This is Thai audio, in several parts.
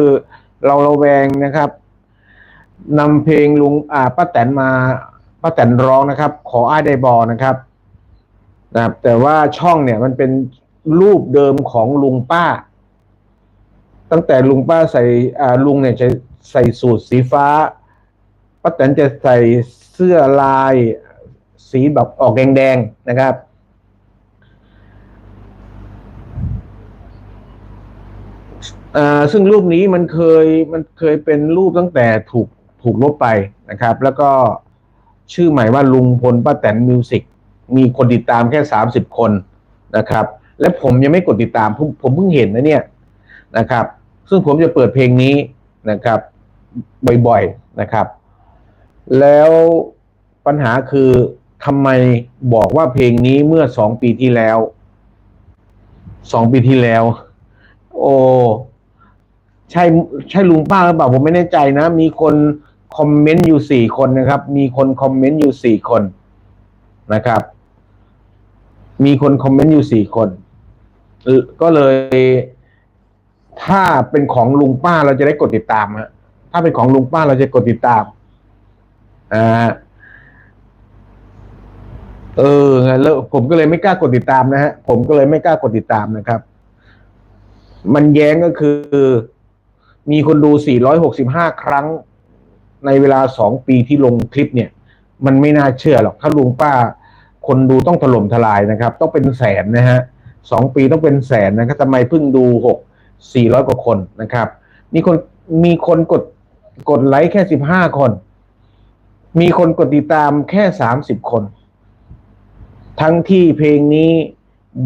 คือเราระแวงนะครับนำเพลงลุงอ่าป้าแตนมาป้าแตนร้องนะครับ ขออ้ายได้บอนะครับนะครับ แต่ว่าช่องเนี่ยมันเป็นรูปเดิมของลุงป้า ตั้งแต่ลุงป้าใส่อ่าลุงเนี่ยจะใส่สูทสีฟ้าป้าแตนจะใส่เสื้อลายสีแบบออกแดงๆนะครับ อ่า ซึ่งรูปนี้มันเคยมันเคยเป็นรูปตั้งแต่ถูกถูกลบไปนะครับ แล้วก็ชื่อใหม่ว่าลุงพลป้าแตนมิวสิกมีคนติดตามแค่สามสิบคนนะครับ และผมยังไม่กดติดตามผมผมเพิ่งเห็นนะเนี่ยนะครับ ซึ่งผมจะเปิดเพลงนี้นะครับบ่อยๆนะครับ แล้วปัญหาคือทำไมบอกว่าเพลงนี้เมื่อสองปีที่แล้วสองปีที่แล้ว โอ้ ใช่ใช่ลุงป้าหรือเปล่าผมไม่แน่ใจนะ มีคนคอมเมนต์อยู่สี่คนนะครับ มีคนคอมเมนต์อยู่สี่คนนะครับ มีคนคอมเมนต์อยู่สี่คนก็เลย ถ้าเป็นของลุงป้าเราจะได้กดติดตามฮะถ้าเป็นของลุงป้าเราจะกดติดตามอ่าเออแล้วผมก็เลยไม่กล้ากดติดตามนะฮะผมก็เลยไม่กล้ากดติดตามนะครับ มันแย้งก็คือ มีคนดู 465 ครั้ง ในเวลา 2 ปีที่ลงคลิปเนี่ย มันไม่น่าเชื่อหรอก ถ้าลุงป้า คนดูต้องถล่มทลายนะครับ ต้องเป็นแสนนะฮะสองปีต้องเป็นแสนนะครับทำไมเพิ่งดู 6 400 กว่าคนนะครับ มีคนมีคนกดกดไลค์แค่ 15 คน มีคนกดติดตามแค่ 30 คน ทั้งที่เพลงนี้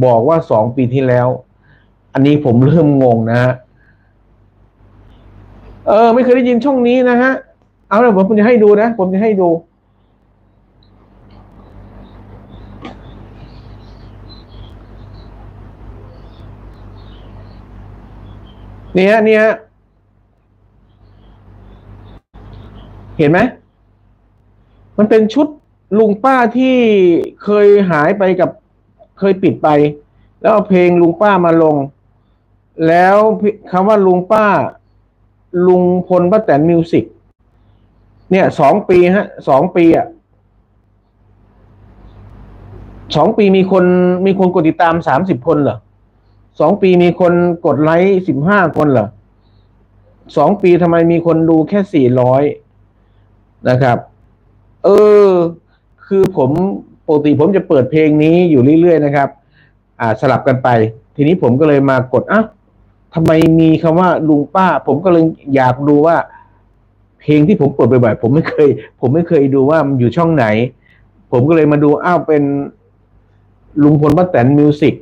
บอกว่า 2 ปีที่แล้ว อันนี้ผมเริ่มงงนะฮะ เออ ไม่เคยได้ยินช่องนี้นะฮะ เอาละผมจะให้ดูนะ ผมจะให้ดู เนี่ฮะนี่ฮะเห็นไหม มันเป็นชุดลุงป้าที่เคยหายไปกับเคยปิดไป แล้วเอาเพลงลุงป้ามาลง แล้วคำว่าลุงป้า ลุงพลป้าแตนมิวสิกเนี่ยสองปีฮะสองปีอะสองปีมีคนมีคนกดติดตามสามสิบคนเหรอสองปีมีคนกดไลค์สิบห้าคนเหรอสองปีทำไมมีคนดูแค่สี่ร้อยนะครับ เออ คือผมปกติผมจะเปิดเพลงนี้อยู่เรื่อยๆนะครับ อ่าสลับกันไป ทีนี้ผมก็เลยมากดอะ ทำไมมีคำว่าลุงป้า ผมก็เลยอยากดูว่า เพลงที่ผมเปิดบ่อยๆผมไม่เคย ผมไม่เคยดูว่ามันอยู่ช่องไหน ผมก็เลยมาดูอ้าวเป็นลุงพลป้าแตนมิวสิก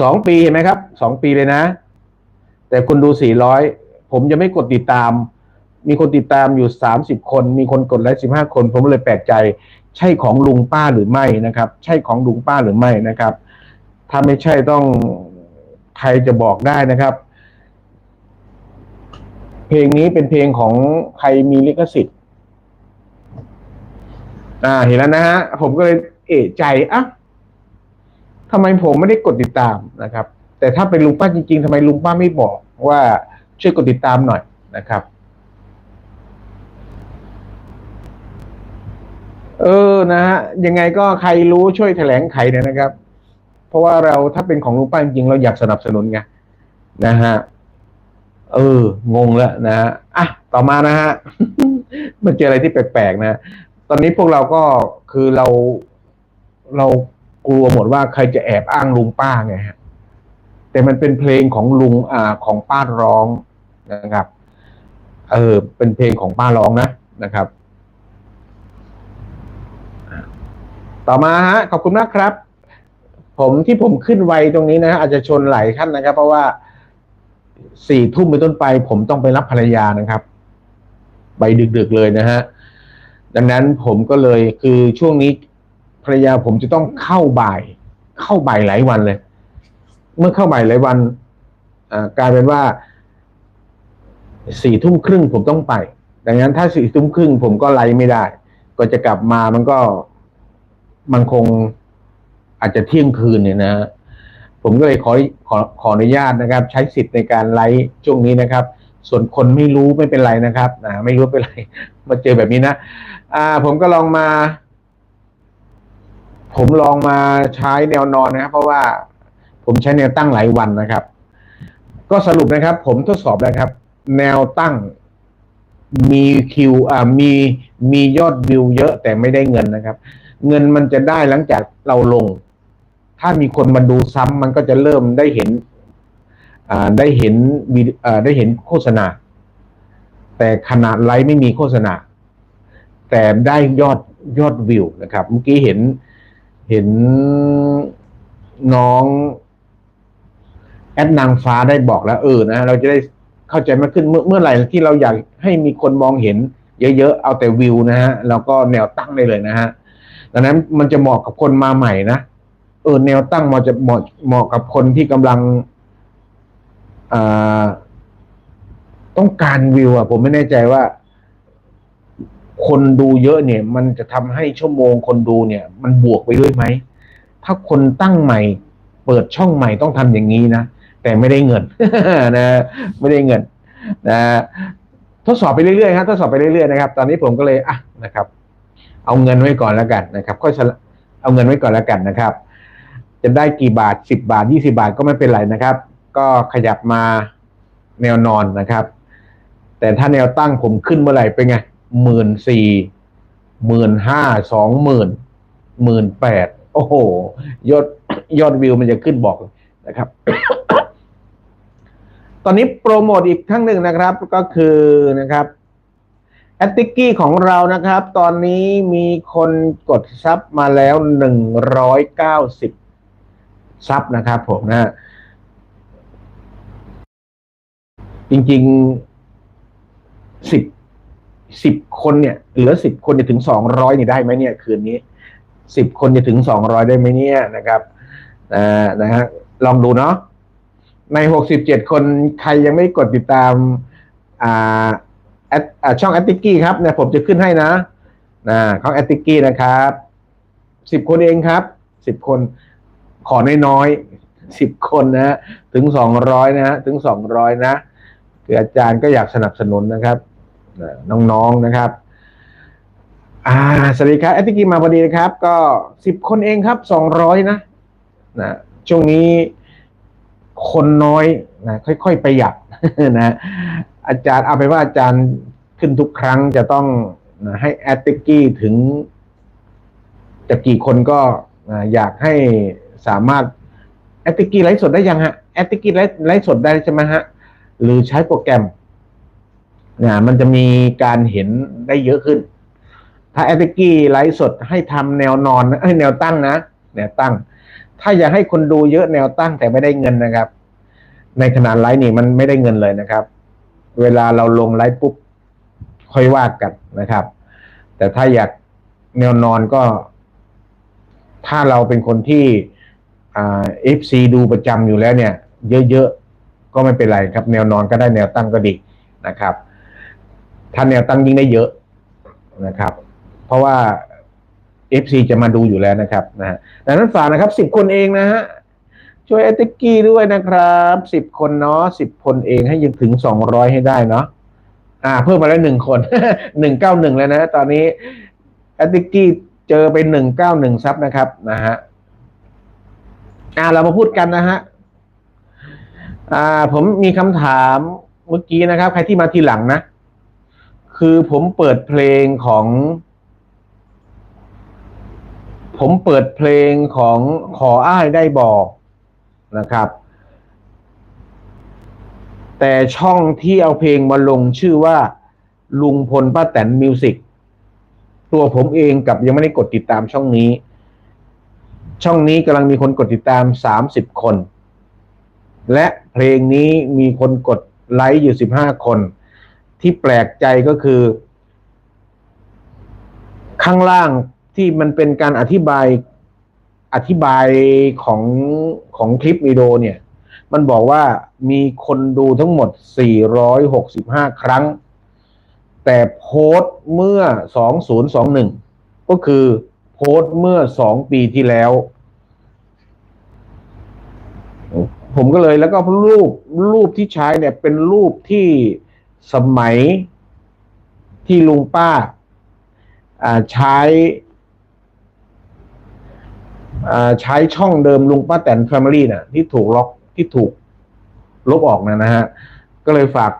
สองปีเห็นไหมครับสองปีเลยนะ แต่คนดูสี่ร้อยผมจะไม่กดติดตาม มีคนติดตามอยู่สามสิบคน มีคนกดไลค์สิบห้าคน ผมเลยแปลกใจ ใช่ของลุงป้าหรือไม่นะครับ ใช่ของลุงป้าหรือไม่นะครับ ถ้าไม่ใช่ต้อง ใครจะบอกได้นะครับ เพลงนี้เป็นเพลงของใครมีลิขสิทธิ์ อ่า เห็นแล้วนะฮะ ผมก็เลยเอะใจอะทำไมผมไม่ได้กดติดตามนะครับ แต่ถ้าเป็นลุงป้าจริงๆทำไมลุงป้าไม่บอกว่าช่วยกดติดตามหน่อยนะครับ เออนะฮะยังไงก็ใครรู้ช่วยแถลงไขหน่อยนะครับ เพราะว่าเราถ้าเป็นของลุงป้าจริงๆเราอยากสนับสนุนไงนะฮะเออ งงแล้วนะฮะอะต่อมานะฮะมันเจออะไรที่แปลกๆนะ ตอนนี้พวกเราก็คือเราเรากลัวหมดว่าใครจะแอบอ้างลุงป้าไงฮะแต่มันเป็นเพลงของลุงอ่าของป้าร้องนะครับ เออ เป็นเพลงของป้าร้องนะนะครับ ต่อมาฮะขอบคุณมากครับ ผมที่ผมขึ้นไวตรงนี้นะอาจจะชนหลายท่านนะครับ เพราะว่าสี่ทุ่มเป็นต้นไป ผมต้องไปรับภรรยานะครับ ไปดึกๆเลยนะฮะดังนั้นผมก็เลยคือช่วงนี้ภรรยาผมจะต้องเข้าบ่าย เข้าบ่ายหลายวันเลย เมื่อเข้าบ่ายหลายวันกลายเป็นว่าสี่ทุ่มครึ่งผมต้องไป ดังนั้นถ้าสี่ทุ่มครึ่งผมก็ไลฟ์ไม่ได้ ก็จะกลับมามันก็มันคง อาจจะเที่ยงคืนเนี่ยนะฮะผมก็เลยขอขอขออนุญาตนะครับ ใช้สิทธิ์ในการไลฟ์ช่วงนี้นะครับ ส่วนคนไม่รู้ไม่เป็นไรนะครับนะไม่รู้เป็นไร มาเจอแบบนี้นะอ่า ผมก็ลองมา ผมลองมาใช้แนวนอนนะครับเพราะว่าผมใช้แนวตั้งหลายวันนะครับ ก็สรุปนะครับ ผมทดสอบแล้วครับ แนวตั้งมีคิวอ่ามีมียอดวิวเยอะแต่ไม่ได้เงินนะครับ เงินมันจะได้หลังจากเราลง ถ้ามีคนมาดูซ้ำมันก็จะเริ่มได้เห็นได้เห็นวีได้เห็นโฆษณา แต่ขนาดไลฟ์ไม่มีโฆษณา แต่ได้ยอดยอดวิวนะครับ เมื่อกี้เห็นเห็นน้องแอดนางฟ้าได้บอกแล้วเออนะเราจะได้เข้าใจมากขึ้นเมื่อเมื่อไหร่ที่เราอยากให้มีคนมองเห็น เยอะๆเอาแต่วิวนะฮะเราก็แนวตั้งได้เลยนะฮะดังนั้นมันจะเหมาะกับคนมาใหม่นะ เออแนวตั้งเหมาะจะเหมาะเหมาะกับคนที่กำลังต้องการวิวอะ ผมไม่แน่ใจว่า คนดูเยอะเนี่ย มันจะทำให้ชั่วโมงคนดูเนี่ย มันบวกไปด้วยไหม ถ้าคนตั้งใหม่ เปิดช่องใหม่ต้องทำอย่างนี้นะ แต่ไม่ได้เงินนะ ไม่ได้เงิน นะทดสอบไปเรื่อยๆครับทดสอบไปเรื่อยๆนะครับ ตอนนี้ผมก็เลยอะนะครับ เอาเงินไว้ก่อนแล้วกันนะครับ ค่อยเอาเงินไว้ก่อนแล้วกันนะครับ จะได้กี่บาทสิบบาทยี่สิบาทก็ไม่เป็นไรนะครับ ก็ขยับมาแนวนอนนะครับ แต่ถ้าแนวตั้งผมขึ้นเมื่อไหร่เป็นไงหมื่นสี่หมื่นห้าสองหมื่นหมื่นแปดโอ้โห ยอดยอดวิวมันจะขึ้นบอกนะครับ ตอนนี้โปรโมทอีกครั้งหนึ่งนะครับ ก็คือนะครับแอตติกี้ของเรานะครับ ตอนนี้มีคนกดซับมาแล้วหนึ่งร้อยเก้าสิบ ซับนะครับผมนะ จริงๆสิบสิบคนเนี่ยเหลือสิบคนจะถึงสองร้อยนี่ได้ไหมเนี่ยคืนนี้สิบคนจะถึงสองร้อยได้ไหมเนี่ยนะครับอ่นะฮะลองดูเนาะในหกสิบเจ็ดคนใครยังไม่กดติดตามอ่าแอดช่องแอตติกี้ครับเนี่ยผมจะขึ้นให้นะนะของแอตติกี้นะครับสิบคนเองครับสิบคน ขอน้อยๆสิบคนนะ ถึงสองร้อยนะถึงสองร้อยนะคืออาจารย์ก็อยากสนับสนุนนะครับน้องๆนะครับ อ่าสวัสดีครับแอตติกี้มาพอดีนะครับ ก็สิบคนเองครับสองร้อยนะนะช่วงนี้คนน้อยนะค่อยๆประหยัดนะอาจารย์เอาไปว่าอาจารย์ขึ้นทุกครั้งจะต้องนะให้แอตติกี้ถึงจะกี่คนก็อยากให้ สามารถแอตติกี้ไลฟ์สดได้ยังฮะแอตติกี้ไลฟ์ไลฟ์สดได้ใช่ไหมฮะหรือใช้โปรแกรมนะมันจะมีการเห็นได้เยอะขึ้น ถ้าแอตติกี้ไลฟ์สดให้ทำแนวนอนให้แนวตั้งนะแนวตั้ง ถ้าอยากให้คนดูเยอะแนวตั้งแต่ไม่ได้เงินนะครับ ในขนาดไลฟ์นี่มันไม่ได้เงินเลยนะครับ เวลาเราลงไลฟ์ปุ๊บค่อยว่ากันนะครับ แต่ถ้าอยากแนวนอนก็ ถ้าเราเป็นคนที่ เอฟซีดูประจำอยู่แล้วเนี่ยเยอะๆ ก็ไม่เป็นไรครับ แนวนอนก็ได้แนวตั้งก็ดีนะครับ ถ้าแนวตั้งยิ่งได้เยอะนะครับ เพราะว่า FC จะมาดูอยู่แล้วนะครับนะฮะดังนั้นฝากนะครับสิบคนเองนะฮะช่วยแอตติกี้ด้วยนะครับสิบคนเนาะสิบคนเองให้ยังถึงสองร้อยให้ได้เนาะอ่า เพิ่มมาแล้วหนึ่งคนหนึ่งเก้าหนึ่งแล้วนะ ตอนนี้แอตติกี้เจอไปหนึ่งเก้าหนึ่งซับนะครับนะฮะ อ่าเรามาพูดกันนะฮะอ่า ผมมีคำถามเมื่อกี้นะครับ ใครที่มาทีหลังนะ คือผมเปิดเพลงของ ผมเปิดเพลงของขออ้ายได้บอกนะครับ แต่ช่องที่เอาเพลงมาลงชื่อว่า ลุงพลป้าแตนมิวสิกตัวผมเองกับยังไม่ได้กดติดตามช่องนี้ ช่องนี้กำลังมีคนกดติดตามสามสิบคน และเพลงนี้มีคนกดไลค์อยู่สิบห้าคน ที่แปลกใจก็คือ ข้างล่างที่มันเป็นการอธิบายอธิบายของของคลิปวิดีโอเนี่ย มันบอกว่ามีคนดูทั้งหมด 465 ครั้ง แต่โพสต์เมื่อ 2021 ก็คือ โพสต์เมื่อ2ปีที่แล้ว ผมก็เลยแล้วก็รูปรูปที่ใช้เนี่ยเป็นรูปที่สมัยที่ลุงป้าใช้ใช้ช่องเดิมลุงป้าแตนแฟมิลี่น่ะที่ถูกล็อกที่ถูกลบออกนะนะฮะ ก็เลยฝาก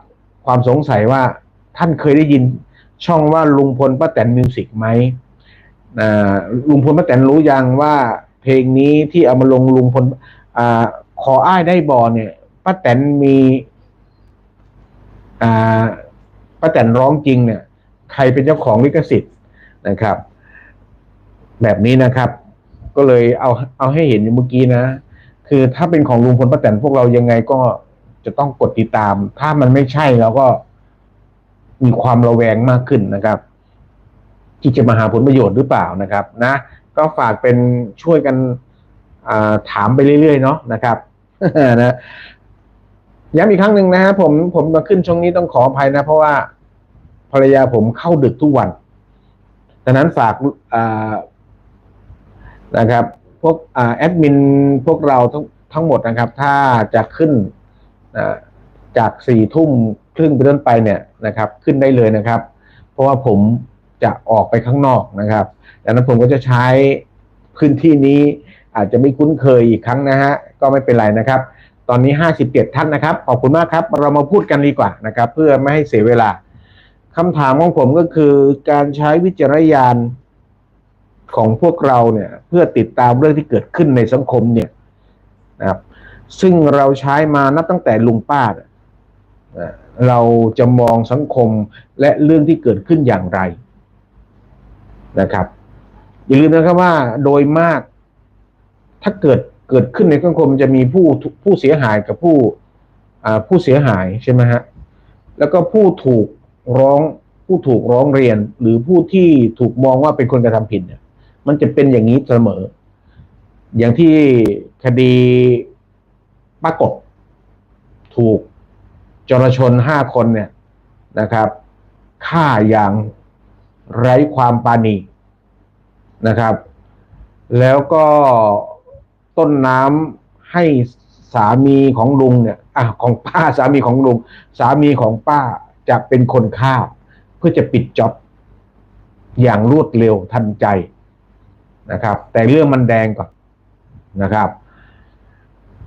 ความสงสัยว่าท่านเคยได้ยินช่องว่าลุงพลป้าแตนมิวสิกไหม ลุงพลป้าแตนรู้ยังว่าเพลงนี้ที่เอามาลงลุงพลอขออ้ายได้บอเนี่ยป้าแตนมีป้าแตนร้องจริงเนี่ย ใครเป็นเจ้าของลิขสิทธิ์นะครับ แบบนี้นะครับ ก็เลยเอาเอาให้เห็นอยู่เมื่อกี้นะ คือถ้าเป็นของลุงพลป้าแตนพวกเรายังไงก็จะต้องกดติดตาม ถ้ามันไม่ใช่เราก็มีความระแวงมากขึ้นนะครับ ที่จะมาหาผลประโยชน์หรือเปล่านะครับนะก็ฝากเป็นช่วยกันถามไปเรื่อยๆเนาะนะครับนะย้ำอีกครั้งหนึ่งนะฮะผมผมมาขึ้นช่วงนี้ต้องขออภัยนะ เพราะว่าภรรยาผมเข้าดึกทุกวันดังนั้นฝากนะครับ พวกอแอดมินพวกเราทั้งทั้งหมดนะครับ ถ้าจะขึ้นจากสี่ทุ่มครึ่งเป็นต้นไปเนี่ยนะครับ ขึ้นได้เลยนะครับ เพราะว่าผม จะออกไปข้างนอกนะครับดังนั้นผมก็จะใช้พื้นที่นี้อาจจะไม่คุ้นเคยอีกครั้งนะฮะก็ไม่เป็นไรนะครับ ตอนนี้ 57 ท่านนะครับ ขอบคุณมากครับ เรามาพูดกันดีกว่านะครับ เพื่อไม่ให้เสียเวลาคำถามของผมก็คือการใช้วิจารณญาณของพวกเราเนี่ยเพื่อติดตามเรื่องที่เกิดขึ้นในสังคมเนี่ยนะครับซึ่งเราใช้มานับตั้งแต่ลุงป้าเราจะมองสังคมและเรื่องที่เกิดขึ้นอย่างไร นะครับ อย่าลืมนะครับว่าโดยมาก ถ้าเกิดเกิดขึ้นในสังคมจะมีผู้ผู้เสียหายกับผู้ผู้เสียหายใช่ไหมฮะแล้วก็ผู้ถูกร้องผู้ถูกร้องเรียน หรือผู้ที่ถูกมองว่าเป็นคนกระทำผิดเนี่ย มันจะเป็นอย่างนี้เสมอ อย่างที่คดีป้ากบถูกจรชนห้าคนเนี่ยนะครับฆ่าอย่าง ไร้ความปาณีนะครับ แล้วก็ต้นน้ำให้สามีของลุงเนี่ยอะของป้าสามีของลุง สามีของป้าจะเป็นคนฆ่า เพื่อจะปิดจ็อบอย่างรวดเร็วทันใจนะครับ แต่เรื่องมันแดงก่อนนะครับ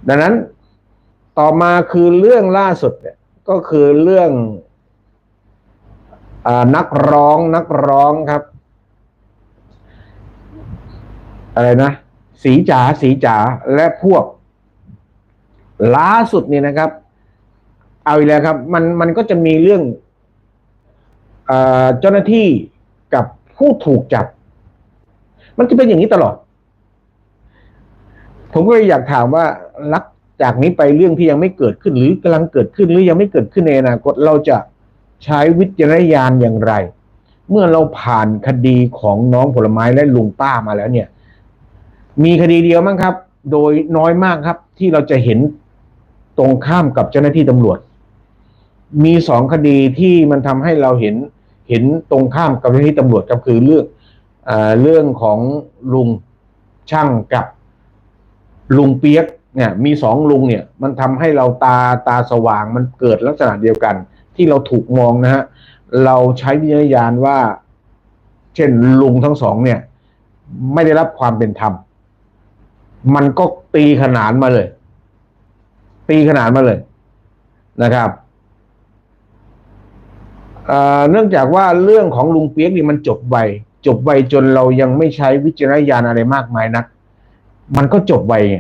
ดังนั้นต่อมาคือเรื่องล่าสุดเนี่ยก็คือเรื่อง นักร้องนักร้องครับ อะไรนะ สีจ๋าสีจ๋าและพวก ล่าสุดนี่นะครับ เอาอีกแล้วครับ มันมันก็จะมีเรื่องเจ้าหน้าที่กับผู้ถูกจับ มันจะเป็นอย่างนี้ตลอด ผมก็เลยอยากถามว่าลักจากนี้ไปเรื่องที่ยังไม่เกิดขึ้นหรือกำลังเกิดขึ้นหรือยังไม่เกิดขึ้นในอนาคตเราจะ ใช้วิจารณญาณอย่างไร เมื่อเราผ่านคดีของน้องผลไม้และลุงป้ามาแล้วเนี่ย มีคดีเดียวมั้งครับ โดยน้อยมากครับ ที่เราจะเห็นตรงข้ามกับเจ้าหน้าที่ตำรวจ มีสองคดีที่มันทำให้เราเห็นเห็นตรงข้ามกับเจ้าหน้าที่ตำรวจก็คือเรื่องเอเรื่องของลุงช่างกับลุงเปียกเนี่ยมีสองลุงเนี่ย มันทำให้เราตาตาสว่างมันเกิดลักษณะเดียวกัน ที่เราถูกมองนะฮะเราใช้วิจารณญาณว่า เช่นลุงทั้งสองเนี่ย ไม่ได้รับความเป็นธรรม มันก็ตีขนานมาเลย ตีขนานมาเลยนะครับเนื่องจากว่าเรื่องของลุงเปียกนี่มันจบไวจบไวจนเรายังไม่ใช้วิจารณญาณอะไรมากมายนัก มันก็จบไวไง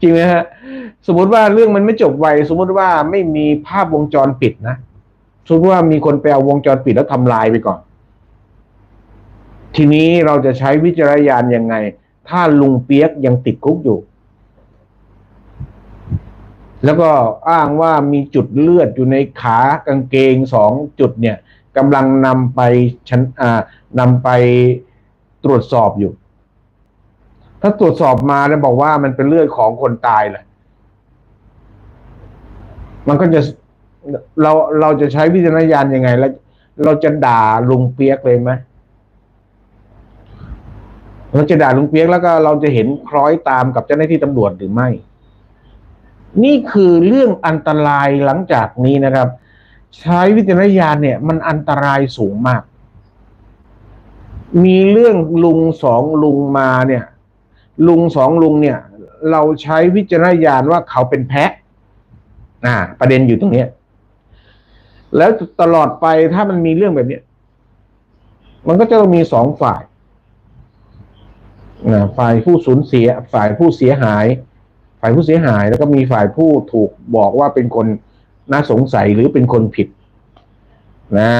จริงไหมฮะ สมมติว่าเรื่องมันไม่จบไว สมมติว่าไม่มีภาพวงจรปิดนะ สมมติว่ามีคนไปเอาวงจรปิดแล้วทำลายไปก่อนทีนี้เราจะใช้วิจารณญาณยังไง ถ้าลุงเปียกยังติดคุกอยู่ แล้วก็อ้างว่ามีจุดเลือดอยู่ในขากางเกงสองจุดเนี่ยกำลังนำไปชั้นอ่านำไปตรวจสอบอยู่ ถ้าตรวจสอบมาแล้วบอกว่ามันเป็นเลือดของคนตายเลยมันก็จะเราเราจะใช้วิจารณญาณยังไง แล้ว เราจะด่าลุงเปียกเลยไหมเราจะด่าลุงเปียกแล้วก็เราจะเห็นคล้อยตามกับเจ้าหน้าที่ตำรวจหรือไม่ นี่คือเรื่องอันตรายหลังจากนี้นะครับ ใช้วิจารณญาณเนี่ย มันอันตรายสูงมาก มีเรื่องลุงสองลุงมาเนี่ย ลุงสองลุงเนี่ย เราใช้วิจารณญาณว่าเขาเป็นแพะอ่า ประเด็นอยู่ตรงเนี้ย แล้วตลอดไปถ้ามันมีเรื่องแบบเนี้ยมันก็จะต้องมีสองฝ่ายนะฝ่ายผู้สูญเสีย ฝ่ายผู้เสียหาย ฝ่ายผู้เสียหายแล้วก็มีฝ่ายผู้ถูกบอกว่าเป็นคนน่าสงสัยหรือเป็นคนผิด นะ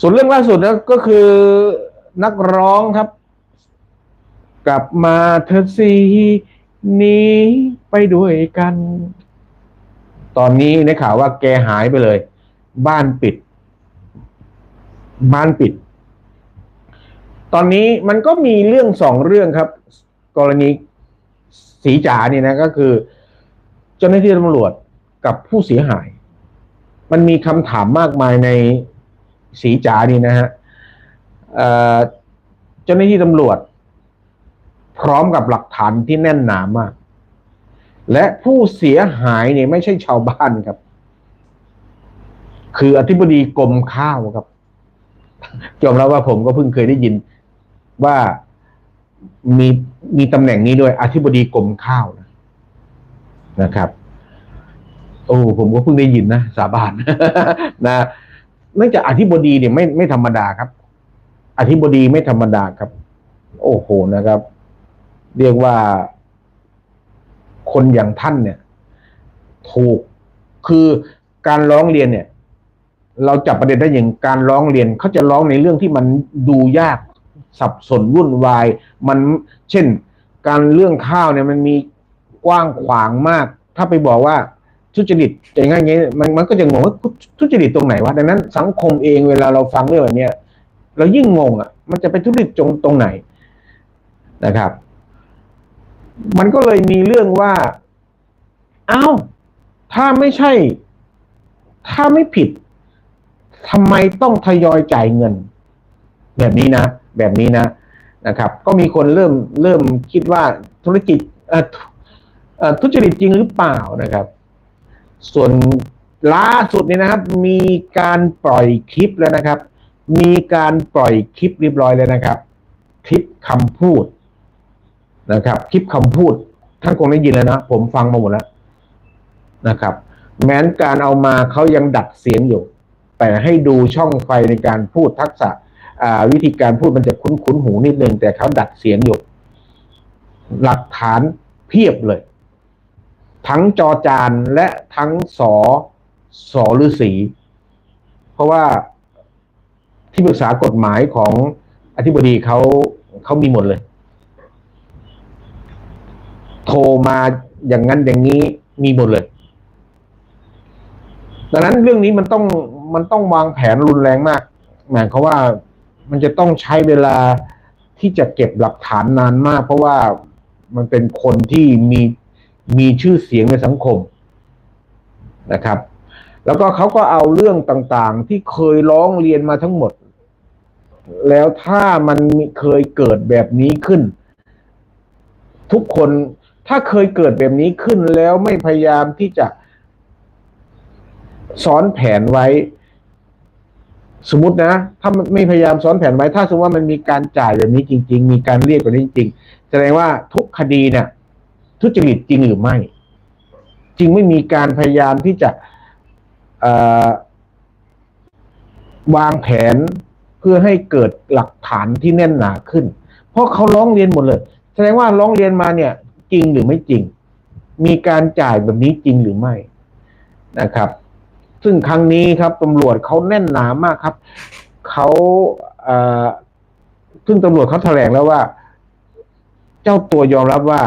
ส่วนเรื่องล่าสุดนะก็คือนักร้องครับ กลับมาเธอสีหนี้ไปด้วยกัน ตอนนี้ในข่าวว่าแกหายไปเลย บ้านปิด บ้านปิด ตอนนี้มันก็มีเรื่องสองเรื่องครับ กรณีสีจ๋าเนี่ยนะก็คือเจ้าหน้าที่ตำรวจกับผู้เสียหาย มันมีคำถามมากมายในสีจ๋านี่นะฮะเจ้าหน้าที่ตำรวจ พร้อมกับหลักฐานที่แน่นหนามาก และผู้เสียหายเนี่ยไม่ใช่ชาวบ้านครับ คืออธิบดีกรมข้าวครับยอมรับว่าผมก็เพิ่งเคยได้ยินว่ามีมีตำแหน่งนี้ด้วย อธิบดีกรมข้าวนะนะครับ โอ้ผมก็เพิ่งได้ยินนะสาบานนะเนื่องจากอธิบดีเนี่ยไม่ไม่ธรรมดาครับ อธิบดีไม่ธรรมดาครับ โอ้โหนะครับ เรียกว่าคนอย่างท่านเนี่ย ถูกคือการร้องเรียนเนี่ย เราจับประเด็นได้อย่างการร้องเรียนเขาจะร้องในเรื่องที่มันดูยากสับสนวุ่นวาย มันเช่น การเรื่องข้าวเนี่ยมันมีกว้างขวางมาก ถ้าไปบอกว่าทุจริตอย่างงี้ยมันมันก็จะงงว่าทุจริตตรงไหนวะดังนั้นสังคมเองเวลาเราฟังเรื่องแบบนี้เรายิ่งงงอะ มันจะไปทุจริตตรงตรงไหนนะครับ มันก็เลยมีเรื่องว่า เอ้า ถ้าไม่ใช่ ถ้าไม่ผิดทำไมต้องทยอยจ่ายเงิน แบบนี้นะ แบบนี้นะนะครับ ก็มีคนเริ่มเริ่มคิดว่าธุรกิจทุจริตจริงหรือเปล่านะครับ ส่วนล่าสุดเนี่ยนะครับ มีการปล่อยคลิปแล้วนะครับ มีการปล่อยคลิปเรียบร้อยแล้วนะครับ คลิปคำพูด นะครับ คลิปคำพูดท่านคงได้ยินแล้วนะผมฟังมาหมดแล้วนะครับ แม้นการเอามาเขายังดัดเสียงอยู่ แต่ให้ดูช่องไฟในการพูดทักษะวิธีการพูดมันจะคุ้นคุ้นหูนิดนึง แต่เขาดัดเสียงอยู่ หลักฐานเพียบเลย ทั้งจอจานและทั้งสอสอฤาษีเพราะว่าที่ปรึกษากฎหมายของอธิบดีเขาเขามีหมดเลย โทรมาอย่างนั้นอย่างนี้มีหมดเลย ดังนั้นเรื่องนี้มันต้องมันต้องวางแผนรุนแรงมาก หมายความว่ามันจะต้องใช้เวลาที่จะเก็บหลักฐานนานมาก เพราะว่ามันเป็นคนที่มีมีชื่อเสียงในสังคมนะครับ แล้วก็เขาก็เอาเรื่องต่างๆ ที่เคยร้องเรียนมาทั้งหมด แล้วถ้ามันเคยเกิดแบบนี้ขึ้น ทุกคน ถ้าเคยเกิดแบบนี้ขึ้นแล้วไม่พยายามที่จะซ้อนแผนไว้ สมมตินะ ถ้าไม่พยายามซ้อนแผนไว้ ถ้าสมมติว่ามันมีการจ่ายแบบนี้จริง ๆ มีการเรียกแบบนี้จริงๆแสดงว่าทุกคดีเนี่ยทุจริตจริงหรือไม่ จริงไม่มีการพยายามที่จะวางแผนเพื่อให้เกิดหลักฐานที่แน่นหนาขึ้น เพราะเขาร้องเรียนหมดเลย แสดงว่าร้องเรียนมาเนี่ย จริงหรือไม่จริง มีการจ่ายแบบนี้จริงหรือไม่นะครับ ซึ่งครั้งนี้ครับตำรวจเขาแน่นหนามากครับเขาเอ่อซึ่งตำรวจเขาแถลงแล้วว่า เจ้าตัวยอมรับว่า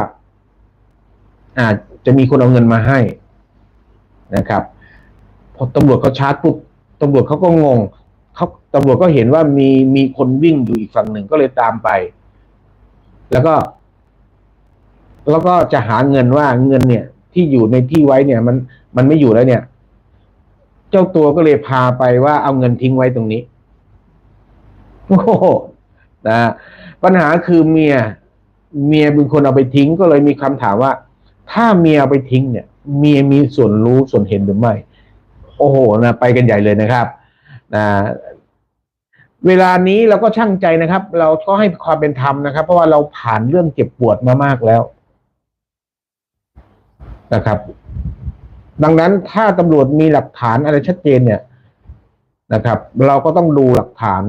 อาจจะมีคนเอาเงินมาให้นะครับพอตำรวจเขาชาร์จปุ๊บตำรวจเขาก็งงเขาตำรวจก็เห็นว่ามีมีคนวิ่งอยู่อีกฝั่งหนึ่งก็เลยตามไป แล้วก็ แล้วก็จะหาเงินว่าเงินเนี่ย ที่อยู่ในที่ไว้เนี่ย มันมันไม่อยู่แล้วเนี่ย เจ้าตัวก็เลยพาไปว่าเอาเงินทิ้งไว้ตรงนี้โอ้โหนะปัญหาคือเมีย เมียเป็นคนเอาไปทิ้งก็เลยมีคำถามว่า ถ้าเมียเอาไปทิ้งเนี่ย เมียมีส่วนรู้ส่วนเห็นหรือไม่ โอ้โหนะไปกันใหญ่เลยนะครับนะเวลานี้เราก็ช่างใจนะครับ เราก็ให้ความเป็นธรรมนะครับ เพราะว่าเราผ่านเรื่องเจ็บปวดมามากแล้ว นะครับ ดังนั้นถ้าตำรวจมีหลักฐานอะไรชัดเจนเนี่ยนะครับ เราก็ต้องดูหลักฐาน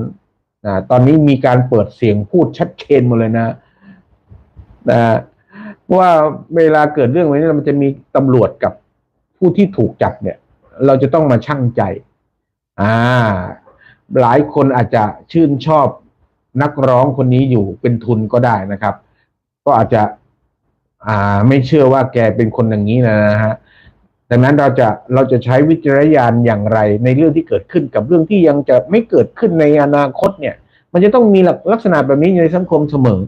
นะตอนนี้มีการเปิดเสียงพูดชัดเจนหมดเลยนะนะเพราะว่าเวลาเกิดเรื่องแบบนี้มันจะมีตำรวจกับผู้ที่ถูกจับเนี่ย เราจะต้องมาชั่งใจ อ่า หลายคนอาจจะชื่นชอบนักร้องคนนี้อยู่เป็นทุนก็ได้นะครับ ก็อาจจะ อ่า ไม่เชื่อว่าแกเป็นคนอย่างนี้นะฮะดังนั้นเราจะเราจะใช้วิจารณญาณอย่างไร ในเรื่องที่เกิดขึ้นกับเรื่องที่ยังจะไม่เกิดขึ้นในอนาคตเนี่ย มันจะต้องมีลักษณะแบบนี้ในสังคมเสมอ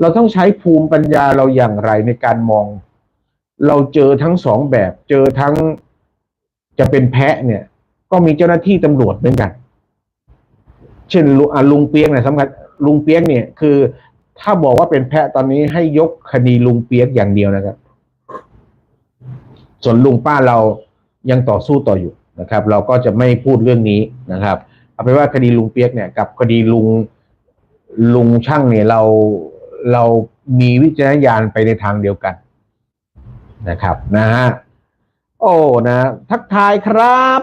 เราต้องใช้ภูมิปัญญาเราอย่างไรในการมอง เราเจอทั้งสองแบบ เจอทั้งจะเป็นแพะเนี่ย ก็มีเจ้าหน้าที่ตำรวจเหมือนกัน เช่นลุอะลุงเปียกเนี่ยสำคัญลุงเปียกเนี่ยคือ ถ้าบอกว่าเป็นแพะตอนนี้ให้ยกคดีลุงเปียกอย่างเดียวนะครับ ส่วนลุงป้าเรายังต่อสู้ต่ออยู่นะครับ เราก็จะไม่พูดเรื่องนี้นะครับเอาเป็นว่าคดีลุงเปียกเนี่ยกับคดีลุงลุงช่างเนี่ยเราเรามีวิจารณญาณไปในทางเดียวกันนะครับนะฮะโอ้นะ ทักทายครับ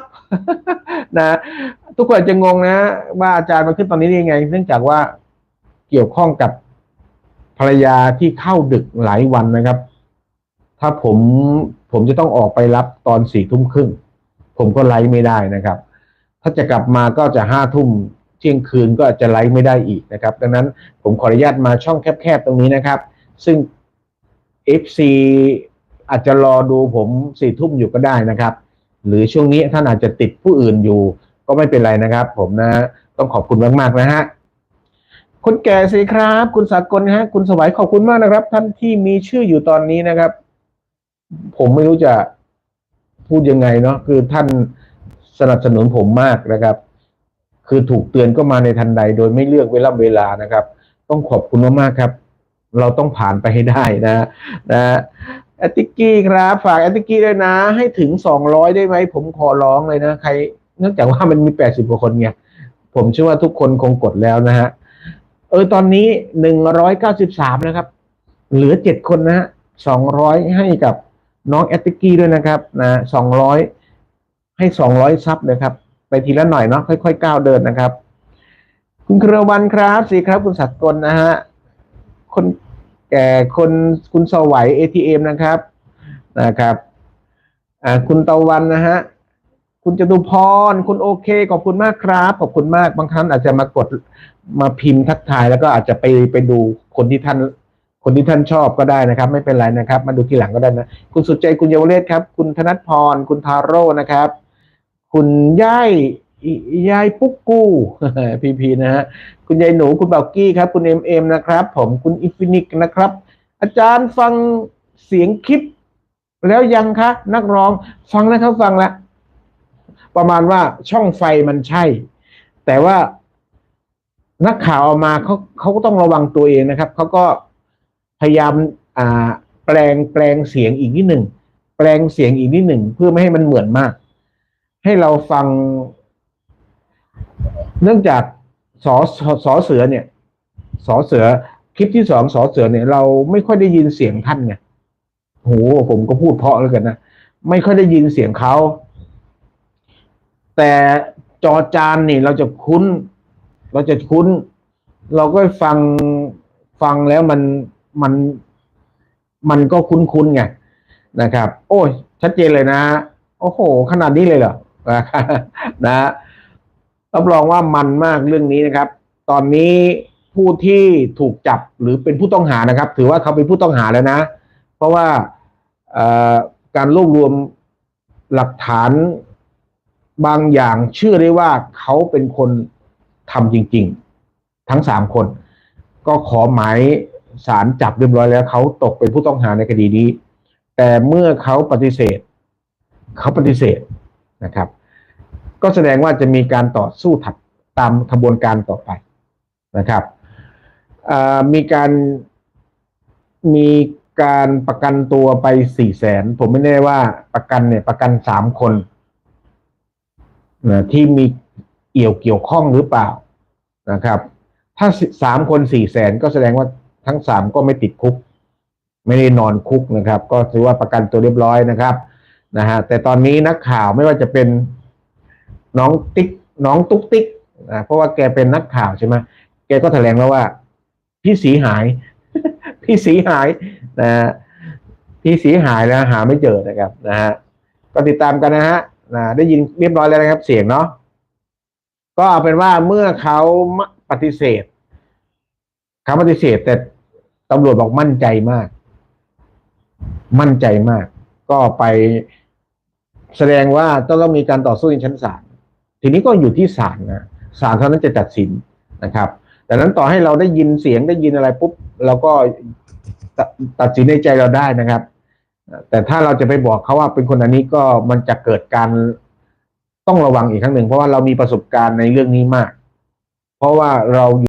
นะ ทุกคนจะงงนะ ว่าอาจารย์มาขึ้นตอนนี้ได้ยังไง เนื่องจากว่าเกี่ยวข้องกับ ภรรยาที่เข้าดึกหลายวันนะครับ ถ้าผมผมจะต้องออกไปรับตอนสี่ทุ่มครึ่ง ผมก็ไลฟ์ไม่ได้นะครับ ถ้าจะกลับมาก็จะห้าทุ่มเที่ยงคืนก็อาจจะไลฟ์ไม่ได้อีกนะครับ ดังนั้นผมขออนุญาตมาช่องแคบๆตรงนี้นะครับ ซึ่ง FC อาจจะรอดูผมสี่ทุ่มอยู่ก็ได้นะครับ หรือช่วงนี้ท่านอาจจะติดผู้อื่นอยู่ก็ไม่เป็นไรนะครับ ผมนะต้องขอบคุณมากๆนะฮะ คุณแก่สิครับ คุณสากลนะฮะ คุณสวัยขอบคุณมากนะครับ ท่านที่มีชื่ออยู่ตอนนี้นะครับ ผมไม่รู้จะพูดยังไงเนาะคือท่านสนับสนุนผมมากนะครับ คือถูกเตือนก็มาในทันใด โดยไม่เลือกเวลาเวลานะครับ ต้องขอบคุณมากๆครับ เราต้องผ่านไปให้ได้นะ นะแอตติกี้ครับ ฝากแอตติกี้ด้วยนะ ให้ถึงสองร้อยได้ไหมผมขอร้องเลยนะ ใคร เนื่องจากว่ามันมีแปดสิบกว่าคนไงผมเชื่อว่าทุกคนคงกดแล้วนะฮะ ออตอนนี้หนึ่งร้อยเก้าสิบสามนะครับ เหลือเจ็ดคนนะฮะสองร้อยให้กับน้องแอตติกี้ด้วยนะครับนะสองร้อยให้สองร้อยซับเลยครับ ไปทีละหน่อยเนาะค่อยๆก้าวเดินนะครับ คุณเครือวันครับสิครับ คุณสักกลนะฮะคนแก่คนคุณสวัย ATM นะครับนะครับ อ่าคุณตะวันนะฮะ คุณจตุพร คุณโอเค ขอบคุณมากครับ ขอบคุณมาก บางครั้งอาจจะมากดมาพิมพ์ทักทาย แล้วก็อาจจะไปไปดูคนที่ท่าน คนที่ท่านชอบก็ได้นะครับ ไม่เป็นไรนะครับ มาดูทีหลังก็ได้นะ คุณสุดใจคุณเยาวเลศครับ คุณธนัทพร คุณทาโร่นะครับ คุณย่ายยายปุ๊กกู้พีพีนะฮะ คุณยายหนูคุณเบากี้ครับ คุณเอ็มเอ็มนะครับ ผมคุณอินฟินิกนะครับ อาจารย์ฟังเสียงคลิป แล้วยังคะ นักร้องฟังแล้วครับฟังแล้ว ประมาณว่าช่องไฟมันใช่ แต่ว่านักข่าวเอามาเขาเขาก็ต้องระวังตัวเองนะครับเขาก็พยายามอ่าแปลงแปลงเสียงอีกนิดหนึ่งแปลงเสียงอีกนิดหนึ่งเพื่อไม่ให้มันเหมือนมาก ให้เราฟัง เนื่องจากสอสอเสือเนี่ยสอเสือคลิปที่สองสอเสือเนี่ย เราไม่ค่อยได้ยินเสียงท่านไงโหผมก็พูดเพาะแล้วกันนะไม่ค่อยได้ยินเสียงเขา แต่จอจานนี่เราจะคุ้น เราจะคุ้น เราก็ฟังฟังแล้วมันมันมันก็คุ้นๆไงนะครับ โอ้ยชัดเจนเลยนะโอ้โห ขนาดนี้เลยเหรอนะรับรองว่ามันมากเรื่องนี้นะครับ ตอนนี้ผู้ที่ถูกจับหรือเป็นผู้ต้องหานะครับ ถือว่าเขาเป็นผู้ต้องหาแล้วนะ เพราะว่าการรวบรวมหลักฐาน บางอย่างเชื่อได้ว่าเขาเป็นคนทำจริง ๆ ทั้งสามคน ก็ขอหมายสารจับเรียบร้อยแล้วเขาตกเป็นผู้ต้องหาในคดีนี้ แต่เมื่อเขาปฏิเสธ เขาปฏิเสธนะครับ ก็แสดงว่าจะมีการต่อสู้ถัดตามขบวนการต่อไปนะครับมีการมีการประกันตัวไปสี่แสนผมไม่แน่ว่าประกันเนี่ยประกันสามคน นะที่มีเอี่ยวเกี่ยวข้องหรือเปล่านะครับ ถ้าสามคนสี่แสนก็แสดงว่าทั้งสามก็ไม่ติดคุก ไม่ได้นอนคุกนะครับ ก็ถือว่าประกันตัวเรียบร้อยนะครับนะฮะแต่ตอนนี้นักข่าวไม่ว่าจะเป็นน้องติ๊กน้องตุ๊กติ๊กนะเพราะว่าแกเป็นนักข่าวใช่ไหมแกก็แถลงแล้วว่า พี่สีหาย พี่สีหายนะฮะพี่สีหายแล้วหาไม่เจอนะครับนะฮะก็ติดตามกันนะฮะ นะได้ยินเรียบร้อยแล้วนะครับ เสียงเนาะก็เอาเป็นว่าเมื่อเขาปฏิเสธเขาปฏิเสธ แต่ตำรวจบอกมั่นใจมาก มั่นใจมาก ก็ไปแสดงว่าต้องต้องมีการต่อสู้ในชั้นศาลทีนี้ก็อยู่ที่ศาลนะศาลเท่านั้นจะตัดสินนะครับดังนั้นต่อให้เราได้ยินเสียงได้ยินอะไรปุ๊บเราก็ตตัดสินในใจเราได้นะครับ แต่ถ้าเราจะไปบอกเขาว่าเป็นคนอันนี้ก็มันจะเกิดการต้องระวังอีกครั้งหนึ่งเพราะว่าเรามีประสบการณ์ในเรื่องนี้มาก เพราะว่าเรา